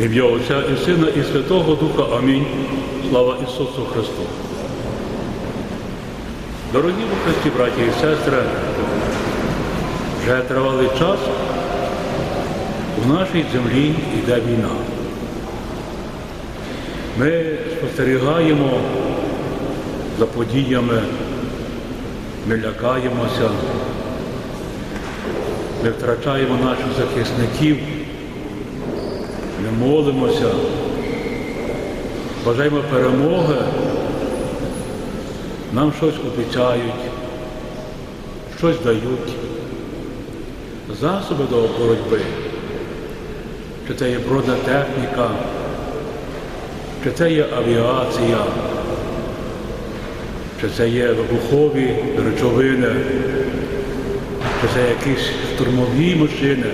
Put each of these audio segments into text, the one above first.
Ім'я Отця і Сина, і Святого Духа. Амінь. Слава Ісусу Христу. Дорогі у Христі, браті і сестри, вже тривалий час у нашій землі йде війна. Ми спостерігаємо за подіями, ми лякаємося, ми втрачаємо наших захисників, ми молимося, бажаємо перемоги, нам щось обіцяють, щось дають, засоби до боротьби, чи це є бронетехніка, чи це є авіація, чи це є вибухові речовини, чи це якісь штурмові машини.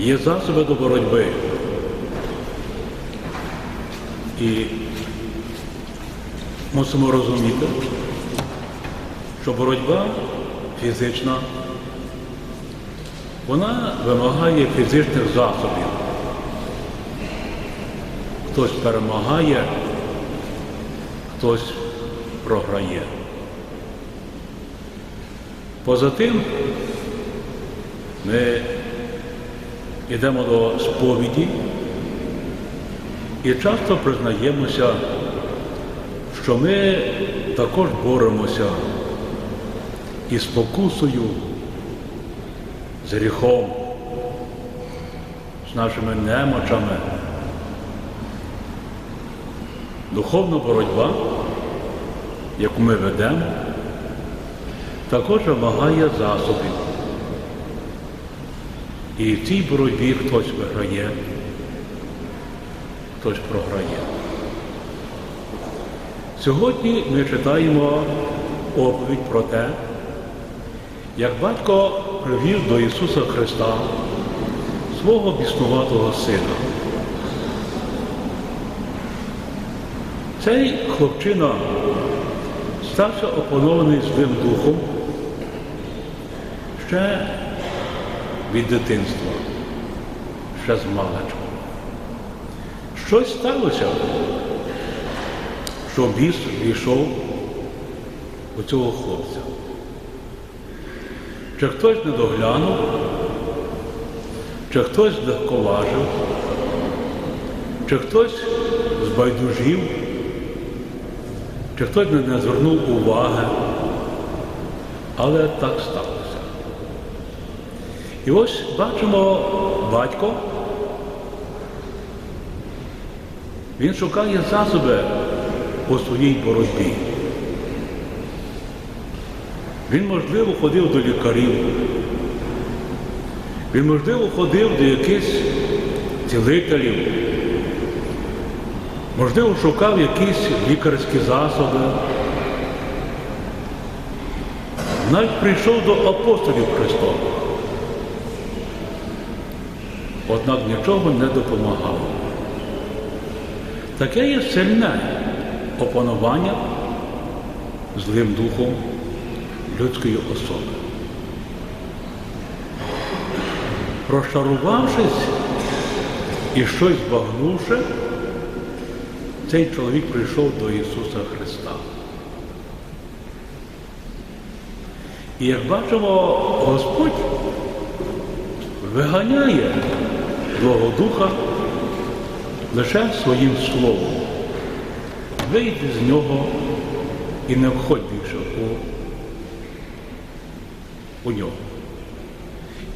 Є засоби до боротьби. І мусимо розуміти, що боротьба фізична, вона вимагає фізичних засобів. Хтось перемагає, хтось програє. Поза тим ми йдемо до сповіді і часто признаємося, що ми також боремося із спокусою, з гріхом, з нашими немочами. Духовна боротьба, яку ми ведемо, також вимагає засобів. І в цій боротьбі хтось виграє, хтось програє. Сьогодні ми читаємо оповідь про те, як батько привів до Ісуса Христа свого біснуватого сина. Цей хлопчина стався опанований злим духом ще від дитинства, ще з маличку. Щось сталося, що біс війшов у цього хлопця. Чи хтось не доглянув, чи хтось легковажив, чи хтось збайдужів, чи хтось не звернув уваги, але так сталося. І ось бачимо батько, він шукає засоби у своїй боротьбі. Він, можливо, ходив до лікарів, він, можливо, ходив до якихось цілителів, можливо, шукав якісь лікарські засоби. Навіть прийшов до апостолів Христових. Однак нічого не допомагало. Таке є сильне опанування злим духом людської особи. Розчарувавшись і щось збагнувши, цей чоловік прийшов до Ісуса Христа. І як бачимо, Господь виганяє Злого Духа лише своїм словом. Вийди з нього і не входь більше у, у нього.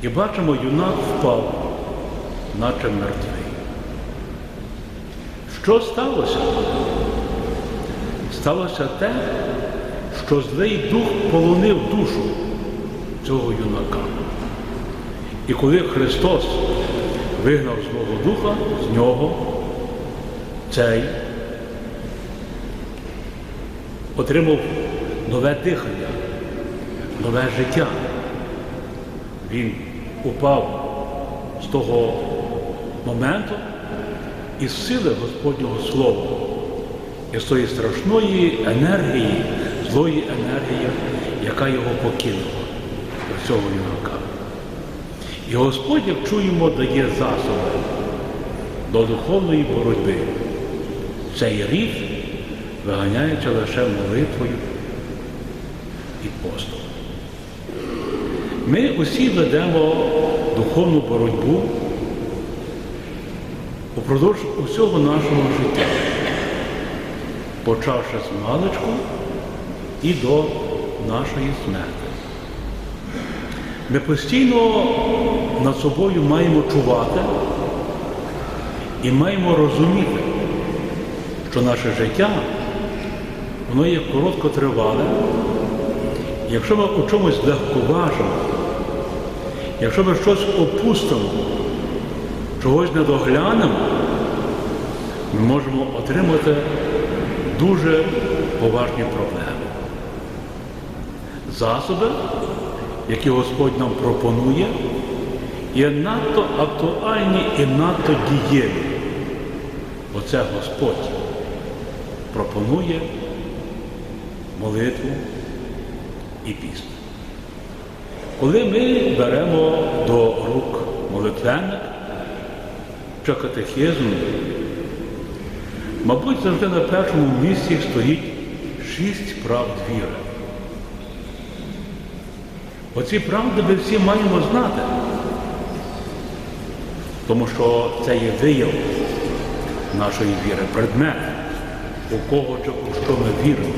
І бачимо, юнак впав, наче мертвий. Що сталося? Сталося те, що злий дух полонив душу цього юнака. І коли Христос вигнав Злого Духа з нього, цей отримав нове дихання, нове життя. Він упав з того моменту із сили Господнього Слова, із тої страшної енергії, злої енергії, яка його покинула до цього юнака. І Господь, як чуємо, дає засоби до духовної боротьби. Цей рід виганяється лише молитвою і постом. Ми усі ведемо духовну боротьбу упродовж усього нашого життя, почавши з маличку і до нашої смерти. Ми постійно над собою маємо чувати і маємо розуміти, що наше життя воно є короткотривале. Якщо ми у чомусь легковажимо, якщо ми щось опустимо, чогось не доглянемо, ми можемо отримати дуже поважні проблеми. Засоби, які Господь нам пропонує, є надто актуальні і надто дієві. Оце Господь пропонує молитву і піст. Коли ми беремо до рук молитвенник чи катехизм, мабуть, завжди на першому місці стоїть шість правд віри. Оці правди ми всі маємо знати, тому що це є вияв нашої віри, предмет, у кого чи у що ми віримо.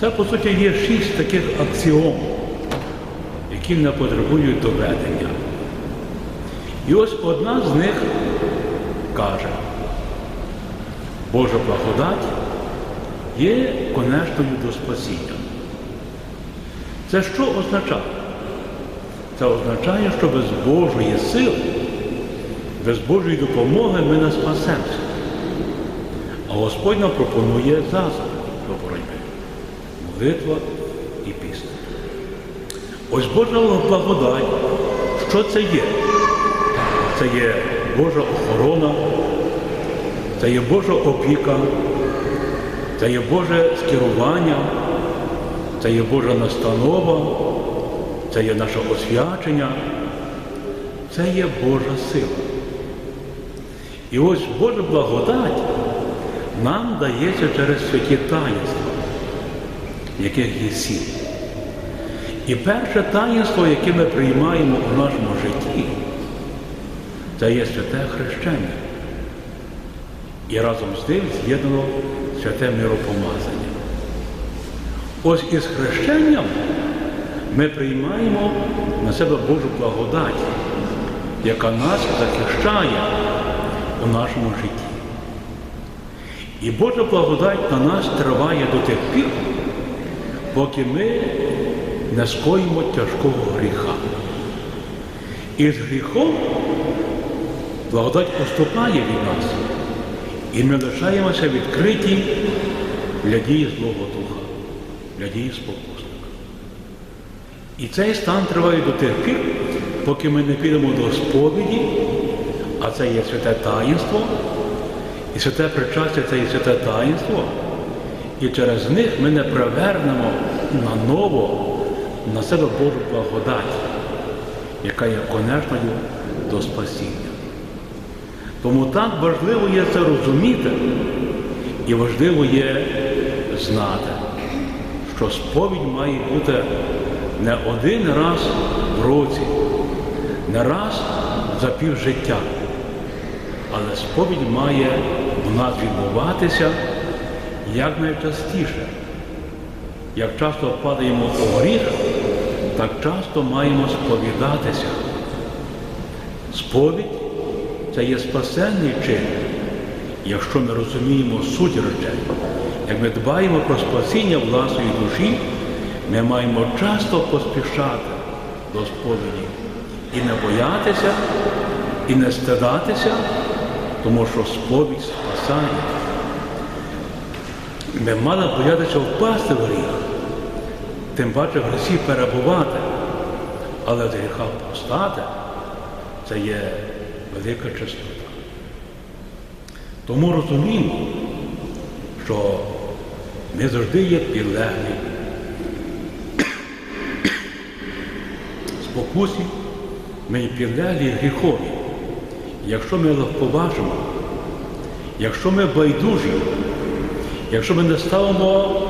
Це, по суті, є шість таких аксіом, які не потребують доведення. І ось одна з них каже, Божа благодать є конечною до спасіння. Це що означає? Це означає, що без Божої сили, без Божої допомоги ми не спасемося. А Господь нам пропонує засоби до боротьби. Молитва і пісня. Ось Божа благодать, що це є? Це є Божа охорона, це є Божа опіка, це є Боже скерування, це є Божа настанова, це є наше освячення, це є Божа сила. І ось Божа благодать нам дається через святі таїнства, яких є сім. І перше таїнство, яке ми приймаємо у нашому житті, це є святе хрещення. І разом з тим з'єднано святе миропомазання. Ось із хрещенням ми приймаємо на себе Божу благодать, яка нас захищає у нашому житті. І Божа благодать на нас триває до тих пір, поки ми не скоїмо тяжкого гріха. І з гріхом благодать поступає від нас, і ми лишаємося відкриті для дії Злого Духа, для дії спокусника. І цей стан триває до тих пір, поки ми не підемо до сповіді, а це є святе таїнство, і святе причастя це є святе таїнство, і через них ми не привернемо на ново на себе Божу благодать, яка є конечною до спасіння. Тому так важливо є це розуміти і важливо є знати, що сповідь має бути не один раз в році, не раз за півжиття, але сповідь має в нас відбуватися якнайчастіше. Як часто падаємо у гріх, так часто маємо сповідатися. Сповідь це є спасенний чин, якщо ми розуміємо суть речей. Як ми дбаємо про спасіння власної душі, ми маємо часто поспішати до сповіді і не боятися, і не стидатися, тому що сповідь спасає. Ми мали боятися впасти в гріх, тим паче в грісі перебувати, але з гріха постати це є велика чистота. Тому розуміємо, що ми завжди є підлеглі спокусі ми й підлеглі гріхові. Якщо ми легковажимо, якщо ми байдужі, якщо ми не ставимо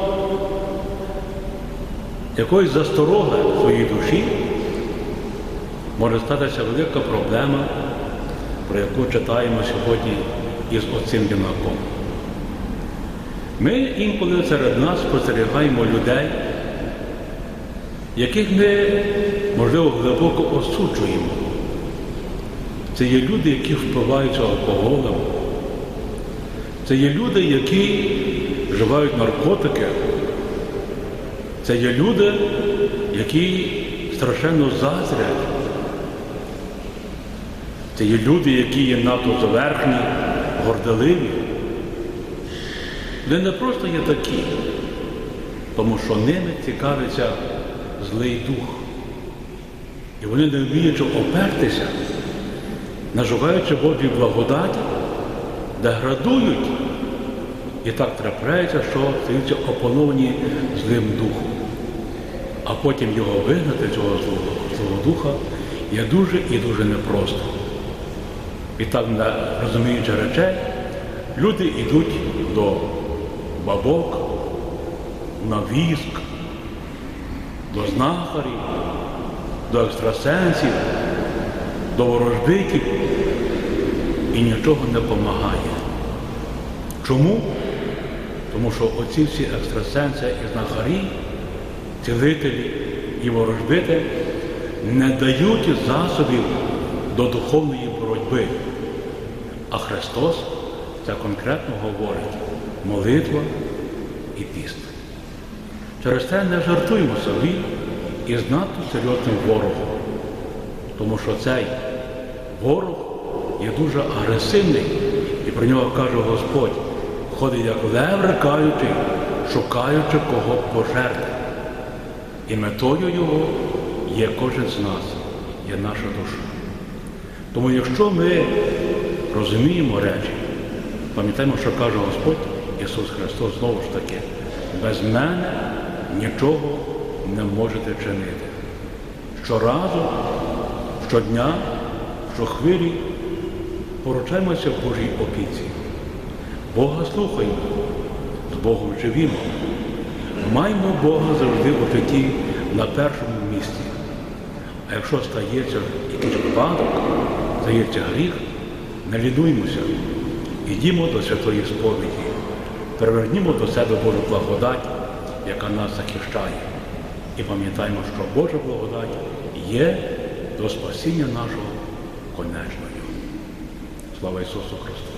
якоїсь застороги своїй душі, може статися велика проблема, про яку читаємо сьогодні із оцим юнаком. Ми інколи серед нас спостерігаємо людей, яких ми, можливо, глибоко осуджуємо. Це є люди, які впиваються алкоголем. Це є люди, які вживають наркотики. Це є люди, які страшенно зазрять. Це є люди, які є надто зверхні, горделиві. Вони не просто є такі, тому що ними цікавиться злий дух. І вони не вміючи опертися, наживаючи Божій благодаті, деградують. І так трапляється, що стаються опановані злим духом. А потім його вигнати, цього злого, злого духа, є дуже і дуже непросто. І так, розуміючи речей, люди йдуть до бабок, на віск, до знахарів, до екстрасенсів, до ворожбитів і нічого не допомагає. Чому? Тому що оці всі екстрасенси і знахарі, цілителі і ворожбити не дають засобів до духовної боротьби. А Христос це конкретно говорить молитва і піст. Через це не жартуємо собі і надто серйозним ворогом. Тому що цей ворог є дуже агресивний, і про нього каже Господь, ходить як лев рикаючий, шукаючи кого пожерти. І метою його є кожен з нас, є наша душа. Тому якщо ми розуміємо речі, пам'ятаємо, що каже Господь Ісус Христос знову ж таки, без мене нічого не можете чинити. Щоразу, щодня, щохвилі поручаємося в Божій опіці. Бога слухаємо, з Богом живімо. Маємо Бога завжди у житті на першому місці. А якщо стається якийсь випадок, стається гріх, не лінуймося. Ідімо до святої сповіді, привернімо до себе Божу благодать, яка нас захищає. І пам'ятаємо, що Божа благодать є до спасіння нашого конечною. Слава Ісусу Христу!